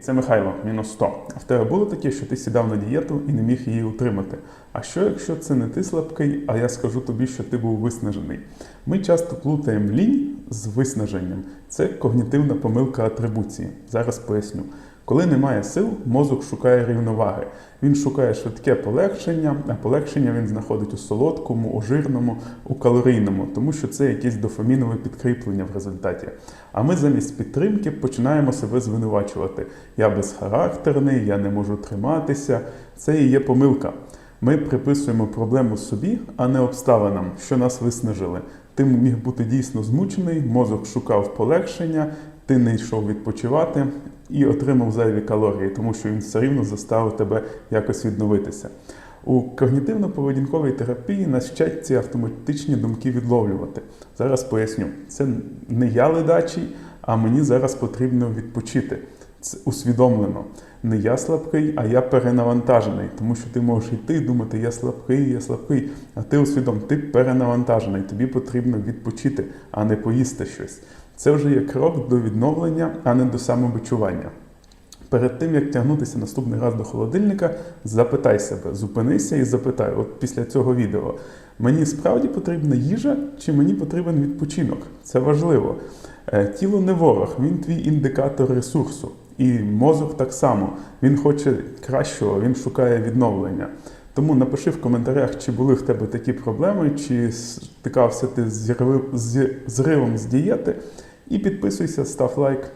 Це Михайло, мінус 100. А в тебе було таке, що ти сідав на дієту і не міг її утримати. А що якщо це не ти слабкий, а я скажу тобі, що ти був виснажений? Ми часто плутаємо лінь з виснаженням. Це когнітивна помилка атрибуції. Зараз поясню. Коли немає сил, мозок шукає рівноваги. Він шукає швидке полегшення, а полегшення він знаходить у солодкому, у жирному, у калорійному, тому що це якесь дофамінове підкріплення в результаті. А ми замість підтримки починаємо себе звинувачувати. Я безхарактерний, я не можу триматися. Це і є помилка. Ми приписуємо проблему собі, а не обставинам, що нас виснажили. Ти міг бути дійсно змучений, мозок шукав полегшення, ти не йшов відпочивати і отримав зайві калорії, тому що він все рівно заставив тебе якось відновитися. У когнітивно-поведінковій терапії нас вчать ці автоматичні думки відловлювати. Зараз поясню, це не я ледачий, а мені зараз потрібно відпочити. Це усвідомлено. Не я слабкий, а я перенавантажений, тому що ти можеш йти і думати, я слабкий, я слабкий. А ти усвідом, ти перенавантажений, тобі потрібно відпочити, а не поїсти щось. Це вже є крок до відновлення, а не до самобичування. Перед тим, як тягнутися наступний раз до холодильника, запитай себе, зупинися і запитай, от після цього відео, мені справді потрібна їжа чи мені потрібен відпочинок? Це важливо. Е, Тіло не ворог, він твій індикатор ресурсу. І мозок так само. Він хоче кращого, він шукає відновлення. Тому напиши в коментарях, чи були в тебе такі проблеми, чи стикався ти з зривом з дієти. І підписуйся, став лайк.